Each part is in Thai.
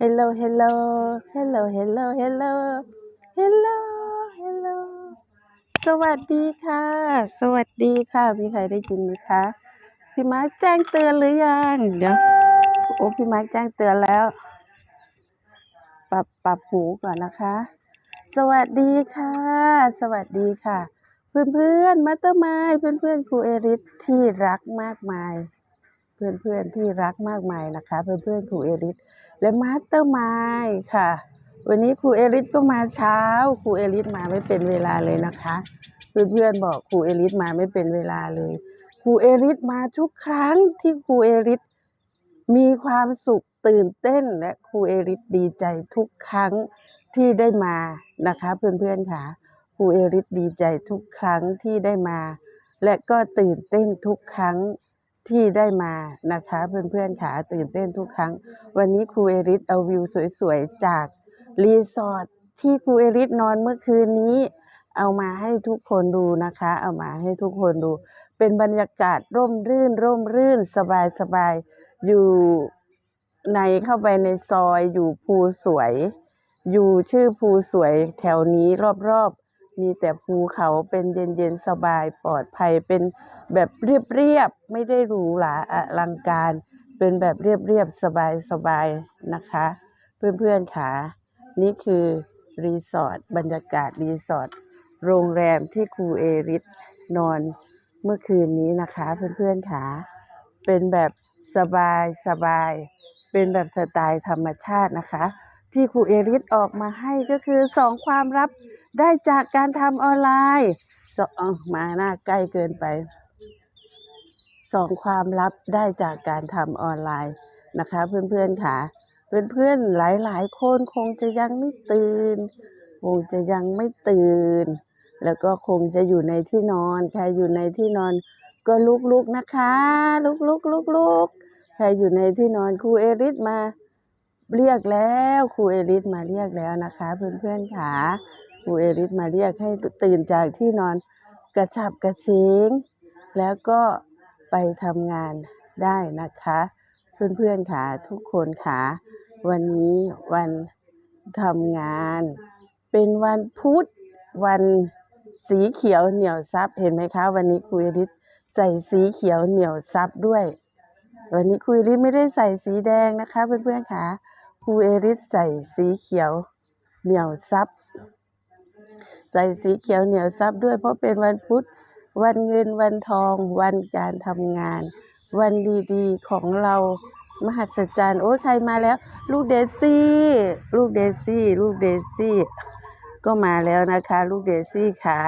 hello hello hello hello hello hello hello สวัสดีค่ะ สวัสดีค่ะ มีใครได้ยินไหมคะ พี่มาร์คแจ้งเตือนหรือยัง เดี๋ยว โอ้พี่มาร์คแจ้งเตือนแล้ว ปรับปรับหูก่อนนะคะ สวัสดีค่ะ สวัสดีค่ะ เพื่อนเพื่อนมัตเตอร์ไมเพื่อนเพื่อนครูเอริสที่รักมากมาย เพื่อนเพื่อนที่รักมากมายนะคะ เพื่อนเพื่อนครูเอริส และมาสเตอร์ไมค่ะ วันนี้ครูเอริสก็มาเช้าครูเอริสมาไม่เป็นเวลาเลยนะคะเพื่อนเพื่อนๆบอกครูเอริสมาไม่เป็นเวลาเลยครูเอริสมาทุกครั้งที่ครูเอริสมีความสุขตื่นเต้นและครูเอริสดีใจทุกครั้งที่ได้มานะคะ เพื่อนๆค่ะครูเอริสดีใจทุกครั้งที่ได้มา และก็ตื่นเต้นทุกครั้ง ที่ได้มานะคะเพื่อนๆค่ะตื่นเต้นทุกครั้ง วันนี้ครูเอริสเอาวิวสวยๆ จากรีสอร์ทที่ครูเอริสนอนเมื่อคืนนี้ เอามาให้ทุกคนดูนะคะ เอามาให้ทุกคนดู เป็นบรรยากาศร่มรื่น ร่มรื่นสบายสบายอยู่ในเข้าไปในซอยอยู่ภูสวย อยู่ชื่อภูสวยแถวนี้รอบๆ มีแต่ภูเขาเป็นเย็นๆสบายปลอดภัยเป็นแบบเรียบๆไม่ได้หรูหราอลังการ เป็นแบบเรียบๆสบายๆนะคะ เพื่อนๆค่ะนี่คือรีสอร์ทบรรยากาศรีสอร์ทโรงแรมที่ครูเอริสนอนเมื่อคืนนี้นะคะ เพื่อนๆค่ะเป็นแบบสบายสบาย เป็นแบบสไตล์ธรรมชาตินะคะ ที่ครูเอริสออกมาให้ก็คือสองความลับ ได้จากการทำออนไลน์สองมาหน้าใกล้เกินไปสองความลับได้จากการทำออนไลน์นะคะ เพื่อนๆค่ะ เพื่อนๆ หลายๆ คนคงจะยังไม่ตื่น คงจะยังไม่ตื่น แล้วก็คงจะอยู่ในที่นอน ใครอยู่ในที่นอนก็ลุกๆนะคะ ลุกๆลุกๆใครอยู่ในที่นอนครูเอริสมาเรียกแล้วครูเอริสมาเรียกแล้วนะคะ เพื่อนๆค่ะ ครูเอริสมาเรียกให้ตื่นจากที่นอนกระฉับกระเฉงแล้วก็ไปทำงานได้นะคะ เพื่อนๆค่ะทุกคนค่ะวันนี้วันทำงาน เป็นวันพุธวันสีเขียวเหนียวซับเห็นไหมคะ วันนี้ครูเอริสใส่สีเขียวเหนียวซับด้วย วันนี้ครูเอริสไม่ได้ใส่สีแดงนะคะ เพื่อนๆค่ะครูเอริสใส่สีเขียวเหนียวซับ ใส่สีเขียวเหนียวซับด้วย เพราะเป็นวันพุธ วันเงินวันทอง วันการทำงาน วันดีๆของเรามหัศจรรย์โอ้ยใครมาแล้ว ลูกเดซี่ ลูกเดซี่ ลูกเดซี่ ก็มาแล้วนะคะ ลูกเดซี่ค่ะ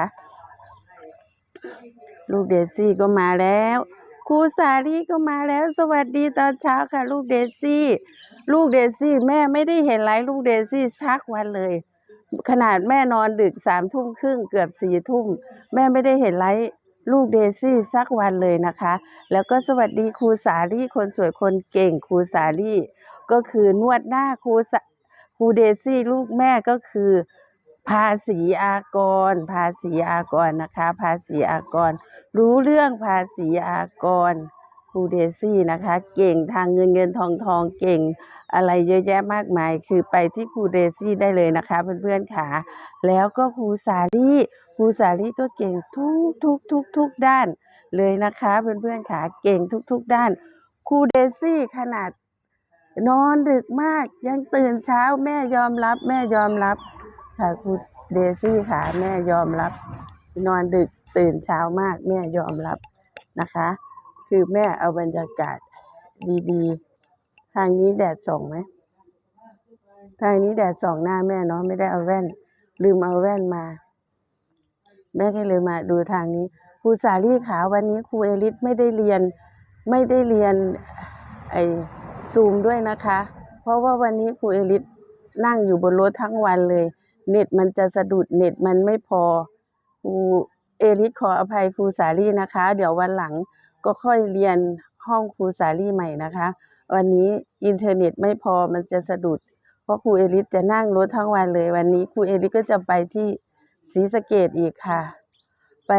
ลูกเดซี่ก็มาแล้วครูสาลีก็มาแล้ว สวัสดีตอนเช้าค่ะ ลูกเดซี่ ลูกเดซี่ แม่ไม่ได้เห็นไลฟ์ลูกเดซี่สักวันเลย ขนาดแม่นอนดึกสามทุ่มครึ่งเกือบสี่ทุ่ม แม่ไม่ได้เห็นไลฟ์ลูกเดซี่สักวันเลยนะคะ แล้วก็สวัสดีครูสาลี่คนสวยคนเก่งครูสาลี่ ก็คือนวดหน้าครูครูเดซี่ลูกแม่ก็คือ ภาษีอากร ภาษีอากรนะคะ ภาษีอากร รู้เรื่องภาษีอากร ครูเดซี่นะคะ เก่งทางเงินเงินทองทองเก่งอะไรเยอะแยะมากมาย คือไปที่ครูเดซี่ได้เลยนะคะ เพื่อนๆค่ะ แล้วก็ครูสาลี่ครูสาลี่ก็เก่งทุกทุกทุกทุกด้านเลยนะคะ เพื่อนๆค่ะเก่งทุกทุกด้านครูเดซี่ขนาดนอนดึกมากยังตื่นเช้าแม่ยอมรับ แม่ยอมรับค่ะครูเดซี่ค่ะแม่ยอมรับ นอนดึกตื่นเช้ามากแม่ยอมรับนะคะ คือแม่เอาบรรยากาศดีๆ ทางนี้แดดส่องไหม ทางนี้แดดส่องหน้าแม่เนาะไม่ได้เอาแว่น ลืมเอาแว่นมา แม่ก็เลยมาดูทางนี้ครูสาลี่ขาวันนี้ครูเอลิสไม่ได้เรียนไม่ได้เรียนไอซูมด้วยนะคะ เพราะว่าวันนี้ครูเอลิสนั่งอยู่บนรถทั้งวันเลย เน็ตมันจะสะดุดเน็ตมันไม่พอครูเอลิสขออภัยครูสาลี่นะคะ เดี๋ยววันหลัง ก็ค่อยเรียนห้องครูสาลี่ใหม่นะคะ วันนี้อินเทอร์เน็ตไม่พอมันจะสะดุด เพราะครูเอลิสจะนั่งรถทั้งวันเลย วันนี้ครูเอลิสก็จะไปที่ศรีสะเกดอีกค่ะ ไป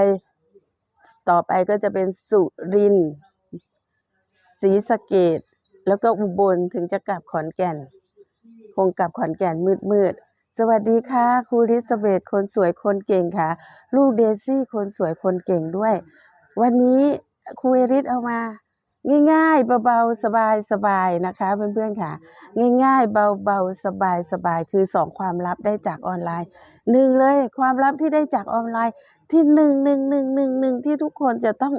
ต่อไปก็จะเป็นสุรินศรีสะเกดแล้วก็อุบลถึงจะกลับขอนแก่น คงกลับขอนแก่นมืดมืดสวัสดีค่ะครูริสเบตคนสวยคนเก่งค่ะ ลูกเดซี่คนสวยคนเก่งด้วย วันนี้ ครูเอริสเอามา ง่ายๆเบาๆสบายๆนะคะเพื่อนๆค่ะ ง่ายๆเบาๆสบายๆคือสองความลับได้จากออนไลน์หนึ่งเลยความลับที่ได้จากออนไลน์ที่หนึ่งหนึ่งหนึ่งหนึ่งหนึ่งที่ทุกคนจะต้อง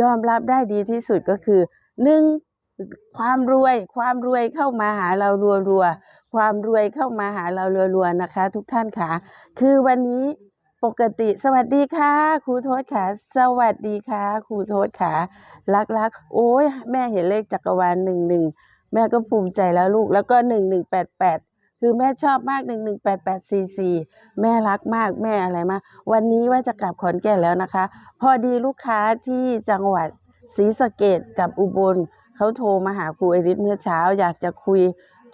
ยอมรับได้ดีที่สุดก็คือหนึ่งความรวยความรวยเข้ามาหาเรารัวๆ ความรวยเข้ามาหาเรารัวๆนะคะ ทุกท่านค่ะ คือวันนี้ ปกติ สวัสดีค่ะครูโทษค่ะ สวัสดีค่ะครูโทษค่ะ รักรักโอ้ยแม่เห็นเลขจักรวาลหนึ่งหนึ่งแม่ก็ภูมิใจแล้วลูกแล้วก็หนึ่งหนึ่งแปดแปดคือแม่ชอบมากหนึ่งหนึ่งแปดแปดสี่สี่แม่รักมากแม่อะไรมาวันนี้ว่าจะกลับขอนแก่นแล้วนะคะ พอดีลูกค้าที่จังหวัดศรีสะเกดกับอุบลเขาโทรมาหาครูเอริสเมื่อเช้า อยากจะคุย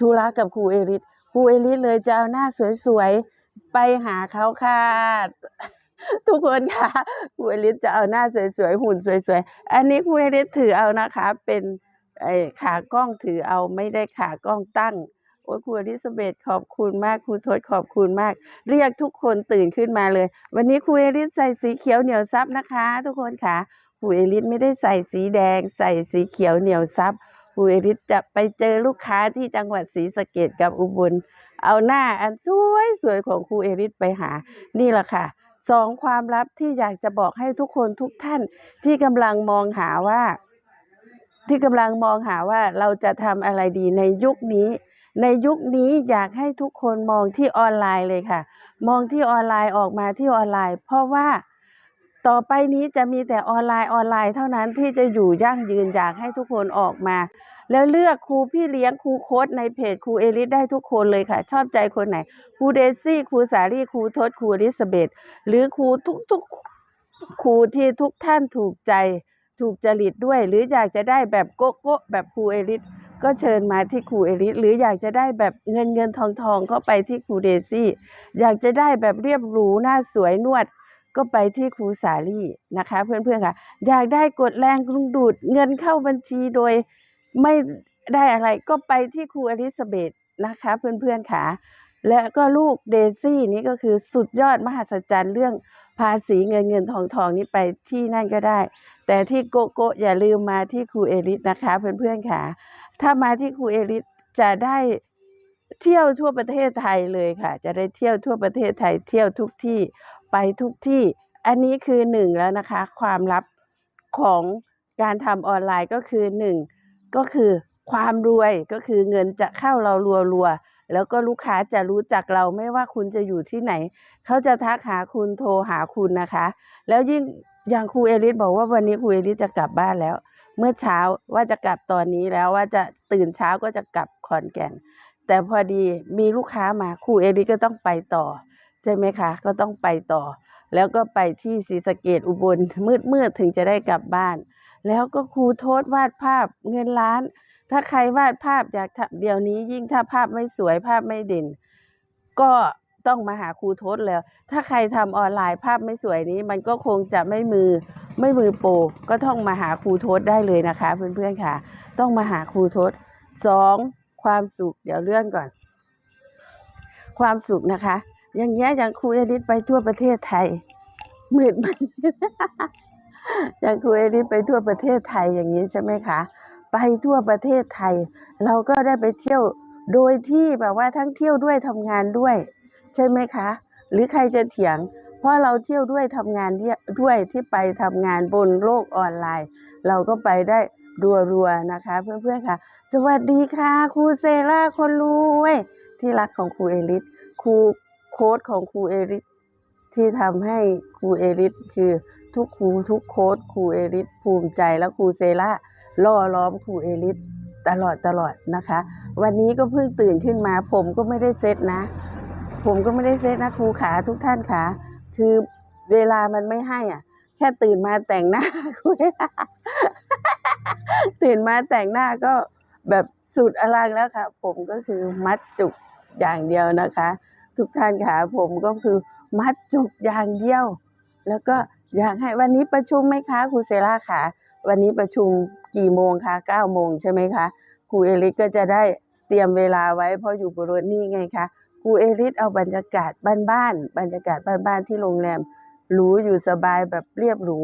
ธุระกับครูเอริสครูเอริสเลยจะเอาหน้าสวยๆ ไปหาเขาค่ะ ทุกคนค่ะครูเอลิสจะเอาหน้าสวยๆหุ่นสวยๆ อันนี้ครูเอลิสถือเอานะคะ เป็นไอ้ขากล้องถือเอาไม่ได้ขากล้องตั้งโอ้ยครูอลิซาเบธขอบคุณมากครูทศขอบคุณมาก เรียกทุกคนตื่นขึ้นมาเลย วันนี้ครูเอลิสใส่สีเขียวเหนียวซับนะคะ ทุกคนค่ะครูเอลิสไม่ได้ใส่สีแดง ใส่สีเขียวเหนียวซับครูเอลิสจะไปเจอลูกค้าที่จังหวัดศรีสะเกดกับอุบล เอาหน้าอันสวยสวยของครูเอลิสไปหา นี่แหละค่ะสองความลับที่อยากจะบอกให้ทุกคนทุกท่านที่กำลังมองหาว่า ที่กำลังมองหาว่าเราจะทำอะไรดีในยุคนี้ ในยุคนี้อยากให้ทุกคนมองที่ออนไลน์เลยค่ะ มองที่ออนไลน์ออกมาที่ออนไลน์ เพราะว่าต่อไปนี้จะมีแต่ออนไลน์ออนไลน์เท่านั้นที่จะอยู่ยั่งยืนอยากให้ทุกคนออกมา แล้วเลือกครูพี่เลี้ยงครูโค้ดในเพจครูเอลิสได้ทุกคนเลยค่ะ ชอบใจคนไหนครูเดซี่ครูสาลีครูทศครูอลิซาเบธหรือครูทุกๆครูที่ทุกท่านถูกใจถูกจริตด้วย หรืออยากจะได้แบบโกโก้แบบครูเอลิสก็เชิญมาที่ครูเอลิสหรืออยากจะได้แบบเงินเงินทองทองก็ไปที่ครูเดซี่ อยากจะได้แบบเรียบหรูหน้าสวยนวด ก็ไปที่ครูสาลี่นะคะ เพื่อนๆค่ะ อยากได้กดแรงดึงดูดเงินเข้าบัญชีโดย ไม่ได้อะไรก็ไปที่ครูอลิซาเบธนะคะ เพื่อนๆค่ะและก็ลูกเดซี่นี่ก็คือสุดยอดมหัศจรรย์เรื่องภาษีเงินเงินทองทองนี่ไปที่นั่นก็ได้ แต่ที่โกโก้อย่าลืมมาที่ครูเอลิสนะคะเพื่อนๆค่ะ ถ้ามาที่ครูเอลิสจะได้เที่ยวทั่วประเทศไทยเลยค่ะ จะได้เที่ยวทั่วประเทศไทยเที่ยวทุกที่ไปทุกที่ อันนี้คือหนึ่งแล้วนะคะ ความลับของการทำออนไลน์ก็คือหนึ่ง ก็คือความรวยก็คือเงินจะเข้าเรารัวๆแล้วก็ลูกค้าจะรู้จักเราไม่ว่าคุณจะอยู่ที่ไหน เขาจะทักหาคุณโทรหาคุณนะคะ แล้วยิ่งอย่างครูเอลิสบอกว่าวันนี้ครูเอลิสจะกลับบ้านแล้ว เมื่อเช้าว่าจะกลับตอนนี้แล้วว่าจะตื่นเช้าก็จะกลับขอนแก่น แต่พอดีมีลูกค้ามาครูเอลิสก็ต้องไปต่อใช่ไหมคะ ก็ต้องไปต่อ แล้วก็ไปที่ศรีสะเกดอุบลมืดมืดๆถึงจะได้กลับบ้าน แล้วก็ครูโทษวาดภาพเงินล้าน ถ้าใครวาดภาพอยากทำเดี๋ยวนี้ยิ่งถ้าภาพไม่สวยภาพไม่เด่น ก็ต้องมาหาครูโทษแล้ว ถ้าใครทำออนไลน์ภาพไม่สวยนี้ มันก็คงจะไม่มือไม่มือโปรก็ต้องมาหาครูโทษได้เลยนะคะ เพื่อนๆค่ะ ต้องมาหาครูโทษสองความสุขเดี๋ยวเลื่อนก่อน ความสุขนะคะ อย่างเงี้ยอย่างครูอลิสไปทั่วประเทศไทยมืดมัน อย่างครูเอลิสไปทั่วประเทศไทยอย่างนี้ใช่ไหมคะ ไปทั่วประเทศไทย เราก็ได้ไปเที่ยวโดยที่แบบว่าทั้งเที่ยวด้วยทำงานด้วย ใช่ไหมคะ หรือใครจะเถียง เพราะเราเที่ยวด้วยทำงานด้วยที่ไปทำงานบนโลกออนไลน์ เราก็ไปได้รัวๆนะคะ เพื่อนๆค่ะ สวัสดีค่ะครูเซราคนรวยที่รักของครูเอลิสครูโค้ดของครูเอลิสที่ทำให้ครูเอลิสคือ ทุกครูทุกโค้ดครูเอลิสภูมิใจแล้วครูเซราล่อล้อมครูเอลิสตลอดตลอดนะคะ วันนี้ก็เพิ่งตื่นขึ้นมา ผมก็ไม่ได้เซตนะ ผมก็ไม่ได้เซตนะครูขาทุกท่านขาคือเวลามันไม่ให้อะ แค่ตื่นมาแต่งหน้าครูตื่นมาแต่งหน้าก็แบบสุดอลังแล้วค่ะ ผมก็คือมัดจุกอย่างเดียวนะคะ ทุกท่านขาผมก็คือมัดจุกอย่างเดียว แล้วก็ อยากให้วันนี้ประชุมไหมคะครูเซราคะวันนี้ประชุมกี่โมงคะเก้าโมงใช่ไหมคะครูเอลิสก็จะได้เตรียมเวลาไว้เพราะอยู่บนรถนี่ไงคะครูเอริสเอาบรรยากาศบ้านๆบรรยากาศบ้านๆที่โรงแรมหรูอยู่สบายแบบเรียบหรู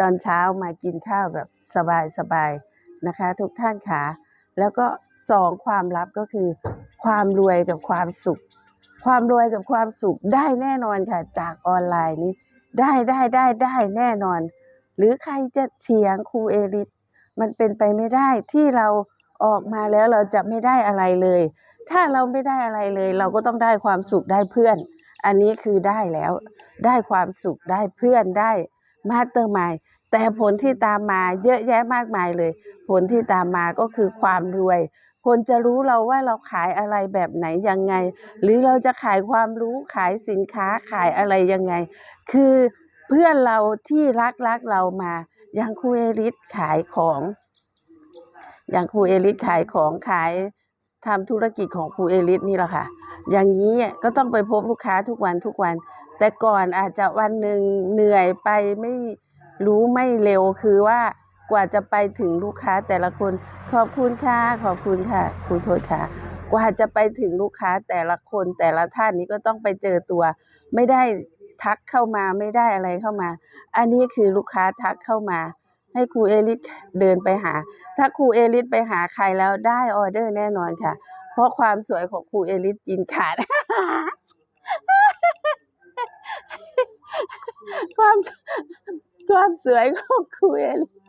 ตอนเช้ามากินข้าวแบบสบายๆนะคะ ทุกท่านค่ะแล้วก็สองความลับก็คือ ความรวยกับความสุข ความรวยกับความสุขได้แน่นอนค่ะ จากออนไลน์นี้ ได้ได้ได้ได้แน่นอน หรือใครจะเถียงครูเอริสมันเป็นไปไม่ได้ที่เราออกมาแล้วเราจะไม่ได้อะไรเลย ถ้าเราไม่ได้อะไรเลย เราก็ต้องได้ความสุขได้เพื่อน อันนี้คือได้แล้ว ได้ความสุขได้เพื่อนได้มาสเตอร์มายแต่ผลที่ตามมาเยอะแยะมากมายเลย ผลที่ตามมาก็คือความรวย คนจะรู้เราว่าเราขายอะไรแบบไหนยังไง หรือเราจะขายความรู้ขายสินค้าขายอะไรยังไง คือเพื่อนเราที่รักรักเรามาอย่างครูเอริสขายของ อย่างครูเอริสขายของขายทำธุรกิจของครูเอริสนี่แหละค่ะ อย่างนี้ก็ต้องไปพบลูกค้าทุกวันทุกวัน แต่ก่อนอาจจะวันหนึ่งเหนื่อยไปไม่รู้ไม่เร็วคือว่า กว่าจะไปถึงลูกค้าแต่ละคน ขอบคุณค่ะ ขอบคุณค่ะครูโทษค่ะ กว่าจะไปถึงลูกค้าแต่ละคนแต่ละท่านนี้ก็ต้องไปเจอตัว ไม่ได้ทักเข้ามาไม่ได้อะไรเข้ามา อันนี้คือลูกค้าทักเข้ามา ให้ครูเอลิสเดินไปหา ถ้าครูเอลิสไปหาใครแล้วได้ออเดอร์แน่นอนค่ะ เพราะความสวยของครูเอลิสกินขาดความความสวยของครูเอลิส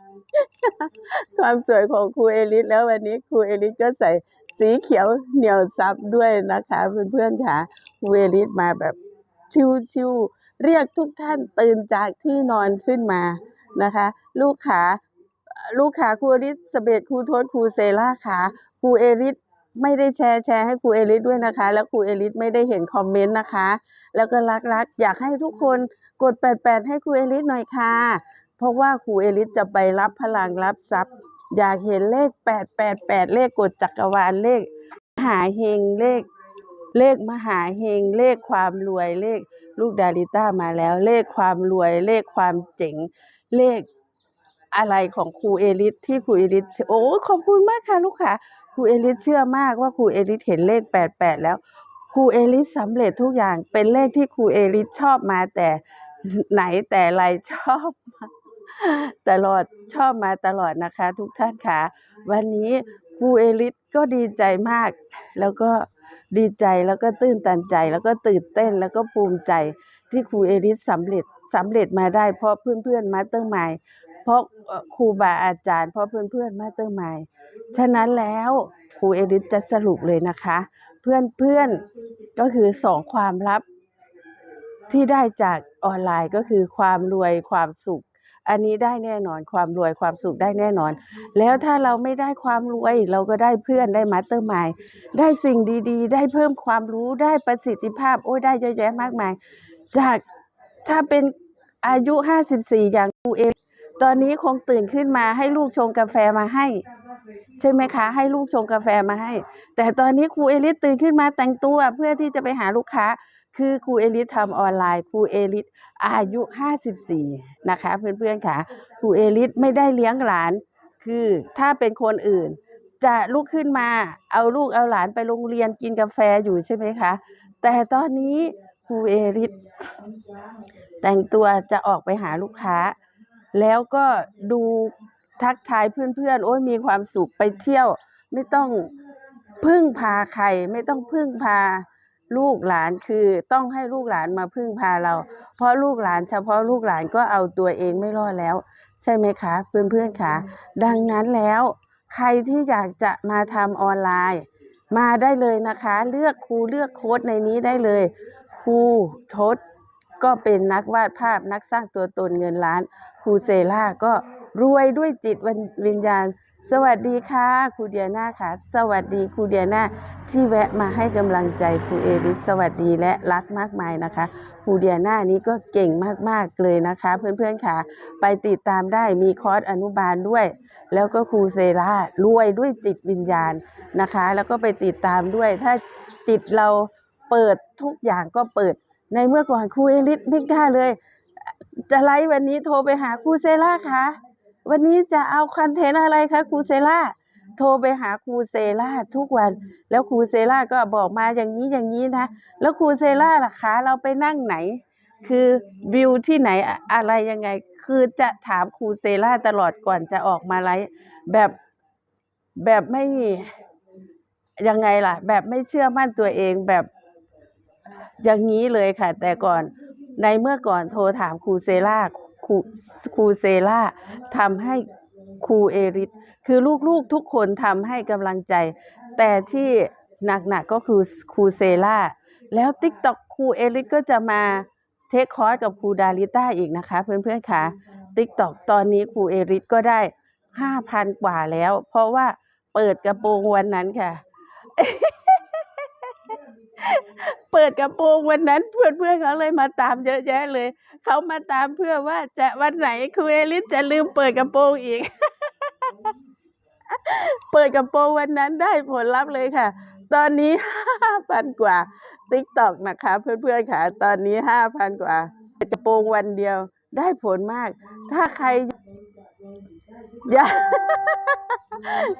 ความสวยของครูเอลิสแล้ววันนี้ครูเอลิสก็ใส่สีเขียวเหนียวซับด้วยนะคะเพื่อนๆค่ะครูเอลิสมาแบบชิวๆเรียกทุกท่านตื่นจากที่นอนขึ้นมานะคะ ลูกขาลูกขาครูเอลิสสเบตครูโทษครูเซล่าขาครูเอลิสไม่ได้แชร์แชร์ให้ครูเอลิสด้วยนะคะ แล้วครูเอลิสไม่ได้เห็นคอมเมนต์นะคะ แล้วก็รักๆ อยากให้ทุกคนกด 88 ให้ครูเอลิสหน่อยค่ะ เพราะว่าครูเอลิสจะไปรับพลังรับทรัพย์ อยากเห็นเลข888เลขกดจักรวาลเลขมหาเฮงเลข เลขมหาเฮงเลขความรวยเลขลูกดาริต้ามาแล้ว เลขความรวย เลขความเจ๋งเลขอะไรของครูเอลิสที่ครูเอลิสโอ้ขอบคุณมากค่ะลูกค่ะครูเอลิสเชื่อมากว่าครูเอลิสเห็นเลข88แล้วครูเอลิสสำเร็จทุกอย่างเป็นเลขที่ครูเอลิสชอบมาแต่ไหนแต่ไรชอบมา ตลอดชอบมาตลอดนะคะ ทุกท่านค่ะ วันนี้ครูเอลิสก็ดีใจมาก แล้วก็ดีใจแล้วก็ตื้นตันใจ แล้วก็ตื่นเต้นแล้วก็ภูมิใจที่ครูเอลิสสำเร็จสำเร็จมาได้เพราะเพื่อนๆมาเตอร์มายเพราะครูบาอาจารย์ เพราะเพื่อนๆมาเตอร์มายฉะนั้นแล้วครูเอลิสจะสรุปเลยนะคะ เพื่อนๆก็คือสองความลับที่ได้จากออนไลน์ก็คือความรวยความสุข อันนี้ได้แน่นอนความรวยความสุขได้แน่นอน แล้วถ้าเราไม่ได้ความรวย เราก็ได้เพื่อนได้มาสเตอร์มายได้สิ่งดีๆ ได้เพิ่มความรู้ได้ประสิทธิภาพ โอ้ยได้เยอะแยะมากมาย จากถ้าเป็นอายุ 54 อย่างครูเอตอนนี้คงตื่นขึ้นมาให้ลูกชงกาแฟมาให้ ใช่ไหมคะ ให้ลูกชงกาแฟมาให้ แต่ตอนนี้ครูเอลิสตื่นขึ้นมาแต่งตัวเพื่อที่จะไปหาลูกค้า คือครูเอลิสทำออนไลน์ครูเอลิสอายุ 54 นะคะ เพื่อนๆค่ะครูเอลิสไม่ได้เลี้ยงหลาน คือถ้าเป็นคนอื่น จะลุกขึ้นมาเอาลูกเอาหลานไปโรงเรียนกินกาแฟอยู่ใช่ไหมคะ แต่ตอนนี้ครูเอลิสแต่งตัวจะออกไปหาลูกค้า แล้วก็ดูทักทายเพื่อนๆ โอ้ยมีความสุขไปเที่ยว ไม่ต้องพึ่งพาใคร ไม่ต้องพึ่งพา ลูกหลานคือต้องให้ลูกหลานมาพึ่งพาเรา เพราะลูกหลานเฉพาะลูกหลานก็เอาตัวเองไม่รอดแล้ว ใช่ไหมคะเพื่อนๆคะดังนั้นแล้วใครที่อยากจะมาทำออนไลน์ มาได้เลยนะคะ เลือกครูเลือกโค้ดในนี้ได้เลยครูทศก็เป็นนักวาดภาพนักสร้างตัวตนเงินล้านครูเซล่าก็รวยด้วยจิตวิญญาณ สวัสดีค่ะครูเดียนาค่ะ สวัสดีครูเดียนาที่แวะมาให้กำลังใจครูเอริสสวัสดีและรักมากมายนะคะครูเดียนานี้ก็เก่งมากๆเลยนะคะ เพื่อนๆค่ะ ไปติดตามได้มีคอร์สอนุบาลด้วย แล้วก็ครูเซล่ารวยด้วยจิตวิญญาณนะคะ แล้วก็ไปติดตามด้วย ถ้าจิตเราเปิดทุกอย่างก็เปิด ในเมื่อก่อนครูเอลิสไม่กล้าเลย จะไลฟ์วันนี้โทรไปหาครูเซล่าค่ะ วันนี้จะเอาคอนเทนต์อะไรคะครูเซล่าโทรไปหาครูเซล่าทุกวัน แล้วครูเซล่าก็บอกมาอย่างนี้อย่างนี้นะ แล้วครูเซล่าล่ะคะ เราไปนั่งไหน คือวิวที่ไหนอะอะไรยังไง คือจะถามครูเซล่าตลอดก่อนจะออกมาไลฟ์แบบแบบไม่ยังไงล่ะ แบบไม่เชื่อมั่นตัวเองแบบอย่างนี้เลยค่ะ แต่ก่อนในเมื่อก่อนโทรถามครูเซล่าครู ครูเซล่าทำให้ครูเอริสคือลูกๆทุกคนทำให้กำลังใจ แต่ที่หนักๆก็คือครูเซล่าแล้ว t ิ k t o k ครูเอริสก็จะมาเทคคอร์สกับครูดาริต้าอีกนะคะ เพื่อนๆค่ะ t ิ k t o k ตอนนี้ครูเอริสก็ได้ห้าพันกว่าแล้ว เพราะว่าเปิดกระโปรงวันนั้นค่ะ เปิดกระโปรงวันนั้นเพื่อนๆเขาเลยมาตามเยอะแยะเลย เขามาตามเพื่อว่าจะวันไหนครูเอลิสจะลืมเปิดกระโปรงอีก เปิดกระโปรงวันนั้นได้ผลลัพธ์เลยค่ะ ตอนนี้ห้าพันกว่าติ๊กตอกนะคะ เพื่อนๆค่ะ ตอนนี้ห้าพันกว่า เปิดกระโปรงวันเดียวได้ผลมาก ถ้าใครอยาก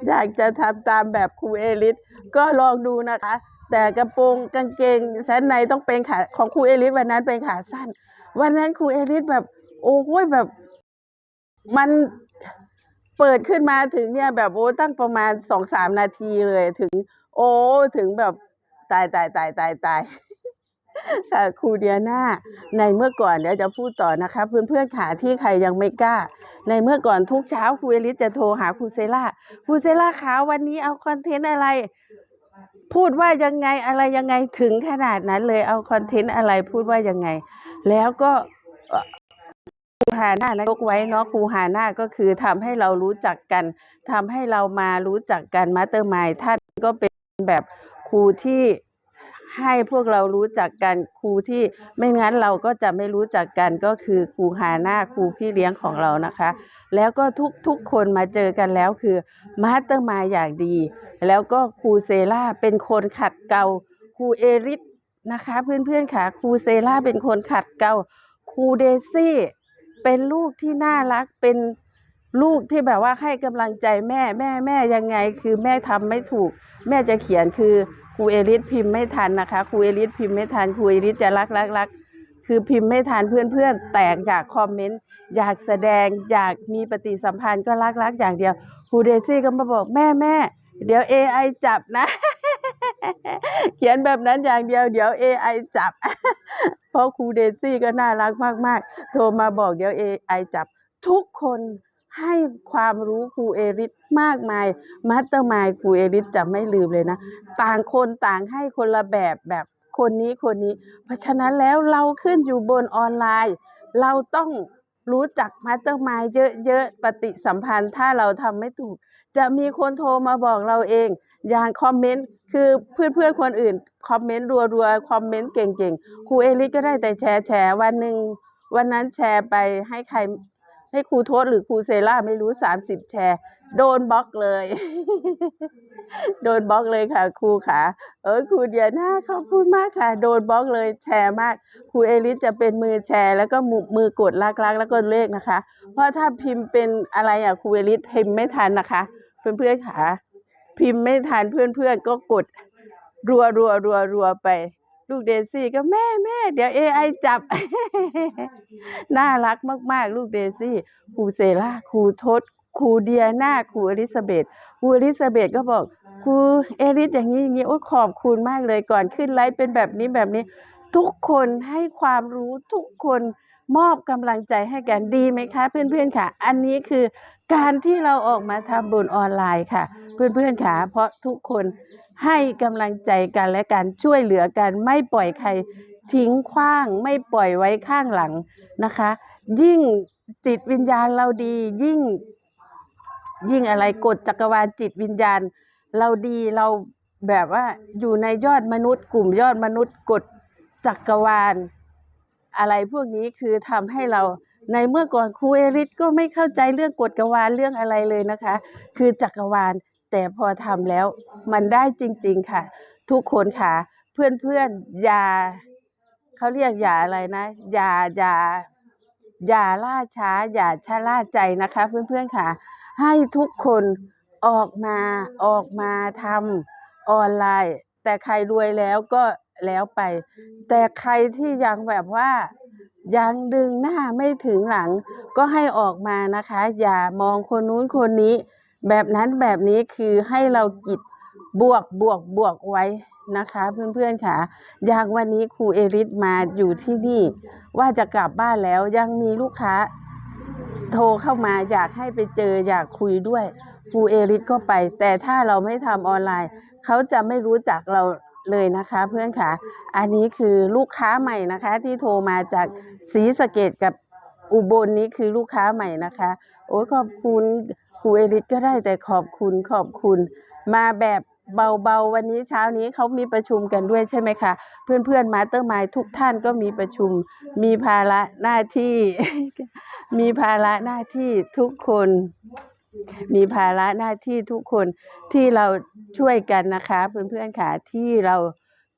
อยากจะทำตามแบบครูเอลิสก็ลองดูนะคะ แต่กระโปรงกางเกงชั้นในต้องเป็นขาของครูเอลิสวันนั้นเป็นขาสั้น วันนั้นครูเอลิสแบบ โอ้ยแบบ มันเปิดขึ้นมาถึงเนี่ย แบบโอ้ตั้งประมาณสองสามนาทีเลยถึง โอ้ถึงแบบตายตายตายตายตายค่ะครูเดียนาในเมื่อก่อนเดี๋ยวจะพูดต่อนะคะ เพื่อนๆขาที่ใครยังไม่กล้า ในเมื่อก่อนทุกเช้าครูเอลิสจะโทรหาครูเซล่าครูเซล่าขาวันนี้เอาคอนเทนต์อะไร พูดว่ายังไงอะไรยังไงถึงขนาดนั้นเลยเอาคอนเทนต์อะไรพูดว่ายังไง แล้วก็ครูหาน่านะยกไว้เนาะครูหาน่าก็คือทำให้เรารู้จักกันทำให้เรามารู้จักกันมาเตอร์มายท่านก็เป็นแบบครูที่ ให้พวกเรารู้จักกันครูที่ไม่งั้นเราก็จะไม่รู้จักกันก็คือครูฮาน่าครูพี่เลี้ยงของเรานะคะ แล้วก็ทุกทุกคนมาเจอกันแล้วคือมาสเตอร์มาอย่างดี แล้วก็ครูเซล่าเป็นคนขัดเกลาครูเอริสนะคะเพื่อนๆค่ะครูเซล่าเป็นคนขัดเกลาครูเดซี่เป็นลูกที่น่ารักเป็นลูกที่แบบว่าให้กำลังใจแม่แม่แม่ยังไง คือแม่ทำไม่ถูก แม่จะเขียนคือ ครูเอริสพิมพ์ไม่ทันนะคะครูเอริสพิมพ์ไม่ทันครูเอริสจะรักรักรักคือพิมพ์ไม่ทันเพื่อนๆ แตกอยากคอมเมนต์อยากแสดงอยากมีปฏิสัมพันธ์ก็รักรักอย่างเดียวครูเดซี่ก็มาบอกแม่แม่เดี๋ยว AI จับนะ เขียนแบบนั้นอย่างเดียวเดี๋ยว AI จับ เพราะครูเดซี่ก็น่ารักมากๆ โทรมาบอกเดี๋ยว AI จับ ทุกคน ให้ความรู้ครูเอริสมากมายมาสเตอร์มายครูเอริสจะไม่ลืมเลยนะ ต่างคนต่างให้คนละแบบแบบคนนี้คนนี้ เพราะฉะนั้นแล้วเราขึ้นอยู่บนออนไลน์ เราต้องรู้จักมาสเตอร์มายเยอะๆ ปฏิสัมพันธ์ถ้าเราทำไม่ถูก จะมีคนโทรมาบอกเราเอง อย่างคอมเมนต์คือเพื่อนๆคนอื่น คอมเมนต์รัวๆ คอมเมนต์เก่งๆ ครูเอลิสก็ได้แต่แชร์แชร์วันหนึ่งวันนั้นแชร์ไปให้ใคร ให้ครูโทษหรือครูเซล่าไม่รู้30แชร์ โดนบล็อกเลย โดนบล็อกเลยค่ะ ครูขาเออครูเดียน่าขอบคุณมากค่ะ โดนบล็อกเลยแชร์มาก ครูเอลิสจะเป็นมือแชร์ แล้วก็มือมือกดลักๆ แล้วก็เลขนะคะ เพราะถ้าพิมพ์เป็นอะไรอะครูเอลิสพิมพ์ไม่ทันนะคะ เพื่อนๆค่ะ พิมพ์ไม่ทันเพื่อนๆก็กด รัวรัวรัวรัวไป ลูกเดซี่ก็แม่แม่เดี๋ยวเอไอจับ น่ารักมากๆ ลูกเดซี่ครูเซล่าครูทศครูเดียนาครูอลิซาเบธครูอลิซาเบธก็บอกครูเอริสอย่างนี้อย่างนี้โอ้ขอบคุณมากเลยก่อนขึ้นไลฟ์เป็นแบบนี้แบบนี้ ทุกคนให้ความรู้ทุกคน มอบกำลังใจให้กันดีไหมคะ เพื่อนๆค่ะ อันนี้คือการที่เราออกมาทำบุญออนไลน์ค่ะ เพื่อนๆค่ะเพราะทุกคนให้กำลังใจกันและการช่วยเหลือกัน ไม่ปล่อยใครทิ้งขว้างไม่ปล่อยไว้ข้างหลังนะคะ ยิ่งจิตวิญญาณเราดียิ่ง ยิ่งอะไรกฎจักรวาลจิตวิญญาณ เราดีเราแบบว่าอยู่ในยอดมนุษย์ กลุ่มยอดมนุษย์กฎจักรวาล อะไรพวกนี้คือทำให้เราในเมื่อก่อนครูเอริสก็ไม่เข้าใจเรื่องกฎกวาลเรื่องอะไรเลยนะคะ คือจักรวาลแต่พอทำแล้วมันได้จริง ๆค่ะ ทุกคนค่ะ เพื่อนๆอย่าเขาเรียกอย่าอะไรนะอย่าอย่าอย่าล่าช้า อย่าชะล่าใจนะคะ เพื่อนๆค่ะ ให้ทุกคนออกมาออกมาทำออนไลน์ แต่ใครรวยแล้วก็ แล้วไป แต่ใครที่ยังแบบว่ายังดึงหน้าไม่ถึงหลัง ก็ให้ออกมานะคะ อย่ามองคนนู้นคนนี้ แบบนั้นแบบนี้คือให้เรากิดบวกบวกบวกไว้นะคะ เพื่อนๆค่ะอย่างวันนี้ครูเอริสมาอยู่ที่นี่ ว่าจะกลับบ้านแล้วยังมีลูกค้า โทรเข้ามาอยากให้ไปเจออยากคุยด้วยครูเอริสก็ไป แต่ถ้าเราไม่ทำออนไลน์ เขาจะไม่รู้จักเรา เลยนะคะเพื่อนค่ะ อันนี้คือลูกค้าใหม่นะคะ ที่โทรมาจากศรีสะเกดกับอุบลนี้คือลูกค้าใหม่นะคะ โอ้ยขอบคุณครูเอริสก็ได้แต่ขอบคุณขอบคุณ มาแบบเบาๆวันนี้เช้านี้เขามีประชุมกันด้วยใช่ไหมคะ เพื่อนๆมาสเตอร์มายทุกท่านก็มีประชุม มีภาระหน้าที่ มีภาระหน้าที่ทุกคน มีภาระหน้าที่ทุกคนที่เราช่วยกันนะคะเพื่อนๆค่ะที่เรา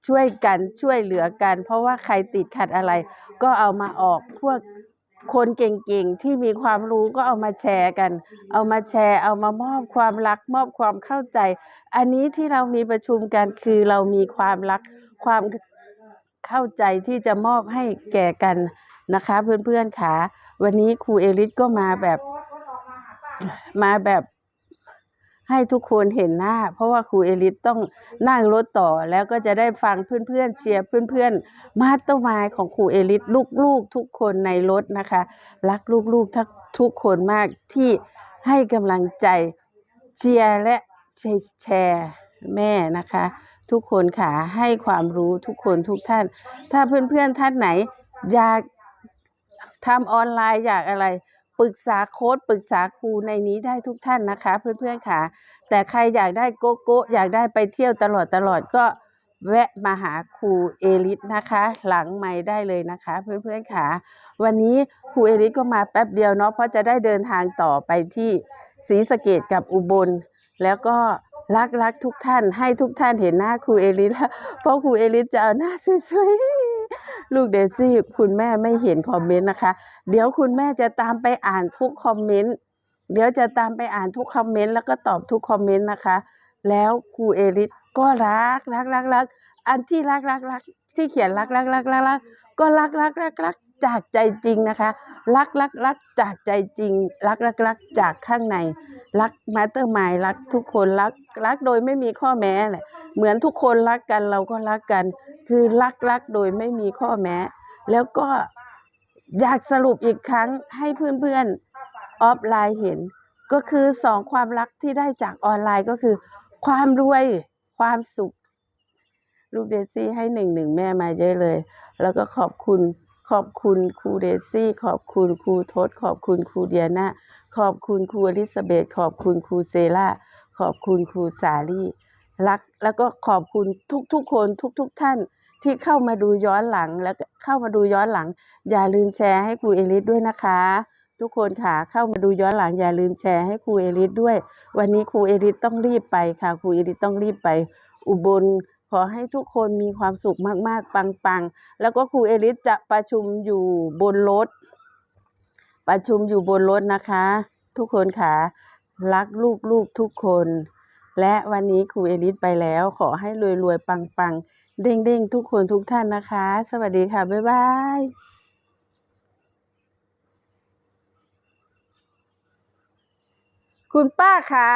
ช่วยกันช่วยเหลือกัน เพราะว่าใครติดขัดอะไร ก็เอามาออกพวกคนเก่งๆ ที่มีความรู้ก็เอามาแชร์กัน เอามาแชร์ เอามามอบความรัก มอบความเข้าใจ อันนี้ที่เรามีประชุมกันคือเรามีความรักความเข้าใจที่จะมอบให้แก่กันนะคะ เพื่อนๆค่ะวันนี้ครูเอลิสก็มาแบบ มาแบบให้ทุกคนเห็นหน้า เพราะว่าครูเอลิสต้องนั่งรถต่อแล้วก็จะได้ฟังเพื่อนๆเชียร์เพื่อนๆ มาสเตอร์มายด์ของครูเอลิสลูกๆ ทุกคนในรถนะคะ รักลูกๆทักทุกคนมากที่ให้กำลังใจเชียร์และแชร์แม่นะคะ ทุกคนค่ะให้ความรู้ทุกคนทุกท่าน ถ้าเพื่อนๆท่านไหนอยากทำออนไลน์อยากอะไร ปรึกษาโค้ดปรึกษาครูในนี้ได้ทุกท่านนะคะ เพื่อนๆค่ะ แต่ใครอยากได้โกโก้อยากได้ไปเที่ยวตลอดตลอดก็แวะมาหาครูเอลิสนะคะ หลังไม่ได้เลยนะคะ เพื่อนๆค่ะ วันนี้ครูเอลิสก็มาแป๊บเดียวเนาะเพราะจะได้เดินทางต่อไปที่ศรีสะเกดกับอุบล แล้วก็รักรักทุกท่านให้ทุกท่านเห็นหน้าครูเอลิสเพราะครูเอลิสจะเอาหน้าสวยๆ ลูกเดซี่คุณแม่ไม่เห็นคอมเมนต์นะคะ เดี๋ยวคุณแม่จะตามไปอ่านทุกคอมเมนต์เดี๋ยวจะตามไปอ่านทุกคอมเมนต์แล้วก็ตอบทุกคอมเมนต์นะคะ แล้วครูเอลิสก็รักรักรักรักอันที่รักรักรักที่เขียนรักรักรักรักรักก็รักรักรักรักจากใจจริงนะคะ รักรักรักจากใจจริง รักรักรักจากข้างใน รักมาสเตอร์มายรักทุกคนรักรักโดยไม่มีข้อแม้แหละเหมือนทุกคนรักกันเราก็รักกัน คือรักรักโดยไม่มีข้อแม้ แล้วก็อยากสรุปอีกครั้งให้เพื่อนๆออฟไลน์เห็น ก็คือสองความรักที่ได้จากออนไลน์ก็คือ ความรวยความสุข ลูกเดซี่ให้หนึ่งหนึ่งแม่มาเยอะเลย แล้วก็ขอบคุณขอบคุณครูเดซี่ ขอบคุณครูทศขอบคุณครูเดียนาขอบคุณครูอลิซาเบธขอบคุณครูเซล่าขอบคุณครูสาลี่รัก แล้วก็ขอบคุณทุกๆคนทุกๆท่าน ที่เข้ามาดูย้อนหลังแล้วเข้ามาดูย้อนหลัง อย่าลืมแชร์ให้ครูเอลิสด้วยนะคะ ทุกคนค่ะเข้ามาดูย้อนหลังอย่าลืมแชร์ให้ครูเอลิสด้วย วันนี้ครูเอลิสต้องรีบไปค่ะครูเอลิสต้องรีบไป อุบลขอให้ทุกคนมีความสุขมาก ๆ ปัง ๆ แล้วก็ครูเอลิสจะประชุมอยู่บนรถ ประชุมอยู่บนรถนะคะ ทุกคนค่ะรักลูกๆทุกคน และวันนี้ครูเอลิสไปแล้ว ขอให้รวยๆปังๆ เด้งเด้งทุกคนทุกท่านนะคะ สวัสดีค่ะ บ๊ายบายคุณป้าคะ